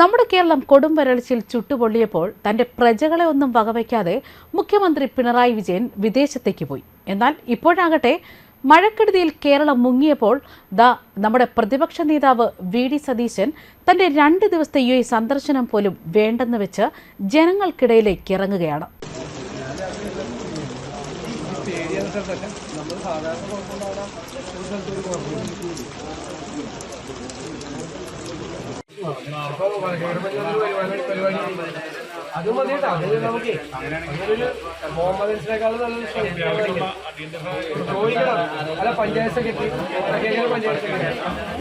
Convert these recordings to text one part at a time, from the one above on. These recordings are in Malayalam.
നമ്മുടെ കേരളം കൊടും വരൾച്ചയിൽ ചുട്ടുപൊള്ളിയപ്പോൾ തന്റെ പ്രജകളെ ഒന്നും വകവയ്ക്കാതെ മുഖ്യമന്ത്രി പിണറായി വിജയൻ വിദേശത്തേക്ക് പോയി. എന്നാൽ ഇപ്പോഴാകട്ടെ മഴക്കെടുതിയിൽ കേരളം മുങ്ങിയപ്പോൾ ദ നമ്മുടെ പ്രതിപക്ഷ നേതാവ് വി ഡി സതീശൻ തന്റെ രണ്ട് ദിവസത്തെ യു എ സന്ദർശനം പോലും വേണ്ടെന്ന് വെച്ച് ജനങ്ങൾക്കിടയിലേക്ക് ഇറങ്ങുകയാണ്. അത് മതി കേട്ടോ അത് നമുക്ക് ശ്രമിക്കണം ചോദിക്കണം അല്ല പഞ്ചായത്ത് സെക്രട്ടറി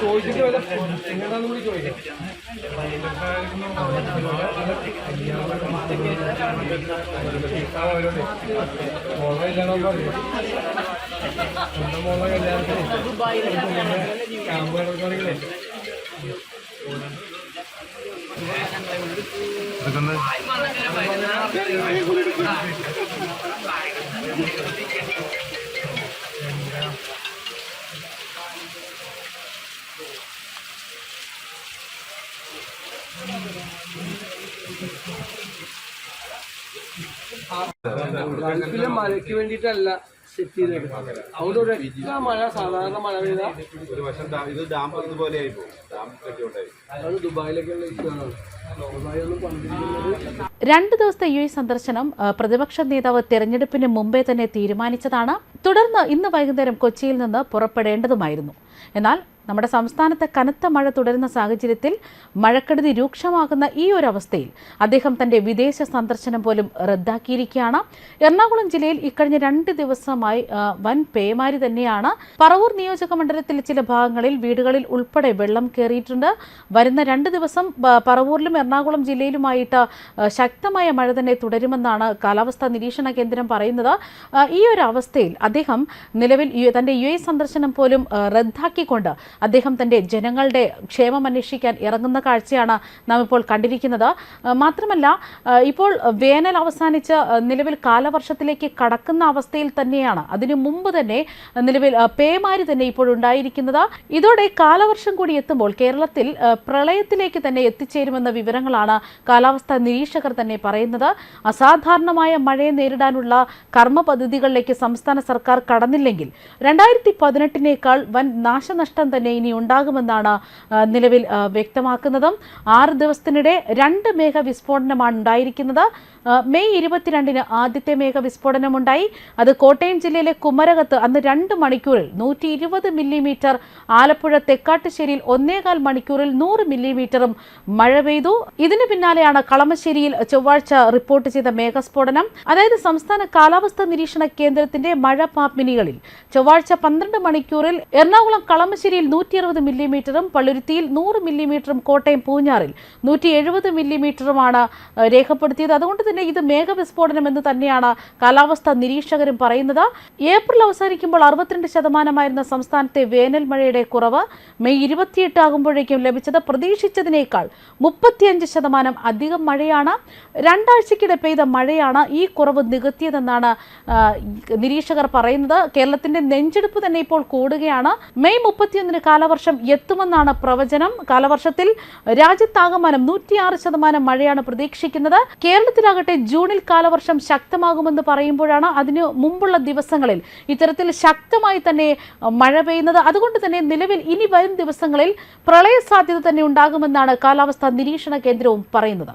ചോദിച്ചിട്ട് വല്ല എങ്ങനെയാണെന്ന് കൂടി ചോദിക്കാം മോളെ കല്യാണത്തിന് ക്യാമ്പ് നടക്കുകയാണെങ്കിലേ ഗൾഫിലെ മഴയ്ക്ക് വേണ്ടിയിട്ടല്ല സെറ്റ് ചെയ്തെടുക്കുന്നത് അതുകൊണ്ട് ഒരൊറ്റ മഴ? സാധാരണ മഴ പെയ്താൽ ഒരു വശം ഇത് ഡാം പോലെ ആയി പോകും ഡാം ആണ് ദുബായിലേക്കുള്ള ദുബായ് ഒന്നും പണ്ടിരിക്കുന്നത് രണ്ട് ദിവസത്തെ യു എ സന്ദർശനം പ്രതിപക്ഷ നേതാവ് തെരഞ്ഞെടുപ്പിന് മുമ്പേ തന്നെ തീരുമാനിച്ചതാണ്. തുടർന്ന് ഇന്ന് വൈകുന്നേരം കൊച്ചിയിൽ നിന്ന് പുറപ്പെടേണ്ടതുമായിരുന്നു. എന്നാൽ നമ്മുടെ സംസ്ഥാനത്ത് കനത്ത മഴ തുടരുന്ന സാഹചര്യത്തിൽ മഴക്കെടുതി രൂക്ഷമാകുന്ന ഈ ഒരു അവസ്ഥയിൽ അദ്ദേഹം തന്റെ വിദേശ സന്ദർശനം പോലും റദ്ദാക്കിയിരിക്കുകയാണ്. എറണാകുളം ജില്ലയിൽ ഇക്കഴിഞ്ഞ രണ്ട് ദിവസമായി വൻ പേമാരി തന്നെയാണ്. പറവൂർ നിയോജക മണ്ഡലത്തിലെ ചില ഭാഗങ്ങളിൽ വീടുകളിൽ ഉൾപ്പെടെ വെള്ളം കയറിയിട്ടുണ്ട് വരുന്ന രണ്ട് ദിവസം പറവൂരിലും എറണാകുളം ജില്ലയിലുമായിട്ട് ശക്തമായ മഴ തന്നെ തുടരുമെന്നാണ് കാലാവസ്ഥാ നിരീക്ഷണ കേന്ദ്രം പറയുന്നത്. ഈ ഒരു അവസ്ഥയിൽ അദ്ദേഹം നിലവിൽ തന്റെ യു സന്ദർശനം പോലും റദ്ദാക്കിക്കൊണ്ട് അദ്ദേഹം തന്റെ ജനങ്ങളുടെ ക്ഷേമം അന്വേഷിക്കാൻ ഇറങ്ങുന്ന കാഴ്ചയാണ് നാം ഇപ്പോൾ കണ്ടിരിക്കുന്നത്. മാത്രമല്ല ഇപ്പോൾ വേനൽ അവസാനിച്ച് നിലവിൽ കാലവർഷത്തിലേക്ക് കടക്കുന്ന അവസ്ഥയിൽ തന്നെയാണ്. അതിനു മുമ്പ് തന്നെ നിലവിൽ പേമാരി തന്നെ ഇപ്പോൾ ഉണ്ടായിരിക്കുന്നത്. ഇതോടെ കാലവർഷം കൂടി എത്തുമ്പോൾ കേരളത്തിൽ പ്രളയത്തിലേക്ക് തന്നെ എത്തിച്ചേരുമെന്ന വിവരങ്ങളാണ് കാലാവസ്ഥാ നിരീക്ഷകർ തന്നെ പറയുന്നത് അസാധാരണമായ മഴയെ നേരിടാനുള്ള കർമ്മ പദ്ധതികളിലേക്ക് സംസ്ഥാന സർക്കാർ കടന്നില്ലെങ്കിൽ രണ്ടായിരത്തി പതിനെട്ടിനേക്കാൾ വൻ നാശനഷ്ടം തന്നെ ഇനി ഉണ്ടാകുമെന്നാണ് നിലവിൽ വ്യക്തമാക്കുന്നതും. ആറ് ദിവസത്തിനിടെ രണ്ട് മേഘ വിസ്ഫോടനമാണ് ഉണ്ടായിരിക്കുന്നത്. മെയ് ഇരുപത്തിരണ്ടിന് ആദ്യത്തെ മേഘ വിസ്ഫോടനമുണ്ടായി. അത് കോട്ടയം ജില്ലയിലെ കുമരകത്ത് അന്ന് രണ്ട് മണിക്കൂറിൽ നൂറ്റി ഇരുപത് മില്ലിമീറ്റർ ആലപ്പുഴ തെക്കാട്ടുശ്ശേരിയിൽ ഒന്നേകാൽ മണിക്കൂറിൽ നൂറ് മില്ലിമീറ്ററും മഴ പെയ്തു. ഇതിന് പിന്നാലെയാണ് കളമശ്ശേരിയിൽ ചൊവ്വാഴ്ച റിപ്പോർട്ട് ചെയ്ത മേഘസ്ഫോടനം അതായത് സംസ്ഥാന കാലാവസ്ഥാ നിരീക്ഷണ കേന്ദ്രത്തിന്റെ മഴ പാപ്പിനികളിൽ ചൊവ്വാഴ്ച പന്ത്രണ്ട് മണിക്കൂറിൽ എറണാകുളം കളമശ്ശേരിയിൽ നൂറ്റി അറുപത് മില്ലിമീറ്ററും പള്ളുരുത്തിയിൽ നൂറ് മില്ലിമീറ്ററും കോട്ടയം പൂഞ്ഞാറിൽ നൂറ്റി എഴുപത് മില്ലിമീറ്ററുമാണ് രേഖപ്പെടുത്തിയത്. അതുകൊണ്ട് തന്നെ ഇത് മേഘവിസ്ഫോടനം എന്ന് തന്നെയാണ് കാലാവസ്ഥാ നിരീക്ഷകരും പറയുന്നത്. ഏപ്രിൽ അവസാനിക്കുമ്പോൾ അറുപത്തിരണ്ട് ശതമാനമായിരുന്ന സംസ്ഥാനത്തെ വേനൽ മഴയുടെ കുറവ് മെയ് ഇരുപത്തിയെട്ട് ആകുമ്പോഴേക്കും ലഭിച്ചത് പ്രതീക്ഷിച്ചതിനേക്കാൾ മുപ്പത്തിയഞ്ച് ശതമാനം അധികം മഴയാണ്. രണ്ടാഴ്ചക്കിടെ പെയ്ത മഴയാണ് ഈ കുറവ് നികത്തിയതെന്നാണ് നിരീക്ഷകർ പറയുന്നത്. കേരളത്തിന്റെ നെഞ്ചെടുപ്പ് തന്നെ ഇപ്പോൾ കൂടുകയാണ്. മെയ് മുപ്പത്തിയൊന്നിന് കാലവർഷം എത്തുമെന്നാണ് പ്രവചനം. കാലവർഷത്തിൽ രാജ്യത്താകമാനം നൂറ്റിയാറ് ശതമാനം മഴയാണ് പ്രതീക്ഷിക്കുന്നത്. കേരളത്തിലാകട്ടെ ജൂണിൽ കാലവർഷം ശക്തമാകുമെന്ന് പറയുമ്പോഴാണ് അതിന് മുമ്പുള്ള ദിവസങ്ങളിൽ ഇത്തരത്തിൽ ശക്തമായി തന്നെ മഴ പെയ്യുന്നത്. അതുകൊണ്ട് തന്നെ നിലവിൽ ഇനി വരും ദിവസങ്ങളിൽ പ്രളയ സാധ്യത തന്നെ ഉണ്ടാകുമെന്നാണ് കാലാവസ്ഥാ നിരീക്ഷണ കേന്ദ്രവും പറയുന്നത്.